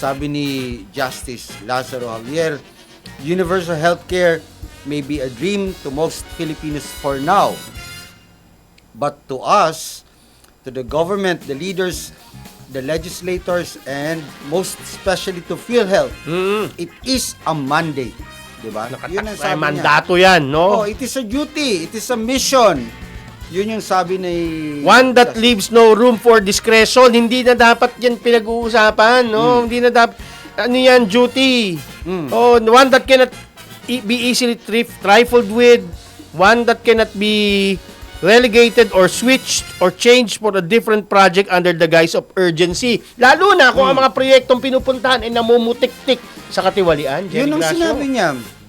sabi ni Justice Lazaro Javier, universal healthcare may be a dream to most Filipinos for now. But to us, to the government, the leaders, the legislators, and most especially to PhilHealth, Mm. it is a mandate. Diba? Yun ang sabi niya. mandato yan, Oh, no? it is a duty. It is a mission. Yun yung sabi ni... One that leaves no room for discretion. Hindi na dapat yan pinag-uusapan, no? Hindi na dapat, ano yan, duty. Mm. Oh, one that cannot e- be easily tri- trifled with. One that cannot be relegated or switched or changed for a different project under the guise of urgency. Lalo na kung ang mga proyektong pinupuntahan ay namumutik-tik sa katiwalian. Jerry Yun ang Gracio. sinabi niya.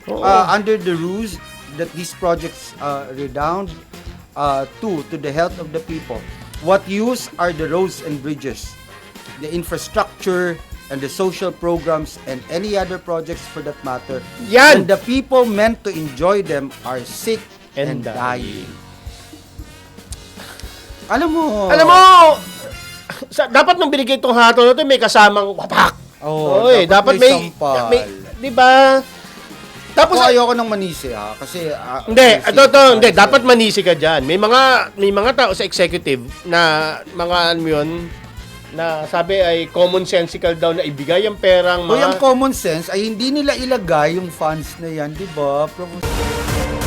Uh, under the rules that these projects uh, redound uh, to to the health of the people. What use are the roads and bridges, the infrastructure and the social programs and any other projects for that matter. Yan! And the people meant to enjoy them are sick and, And dying. Alam mo, Alam mo, sa, dapat nung binigay itong hato na ito, may kasamang wapak. Oh, Oy, dapat, may, sampal. may, di ba? Tapos Tapos, ayoko ng manisi ha kasi ah, hindi, kasi- ito, ito, hindi, dapat manisi ka dyan. May mga, may mga tao sa executive na, mga ano yun, na sabi ay common sensical daw na ibigay ang perang Kung mga... yung common sense ay hindi nila ilagay yung funds na yan, di ba? Prof-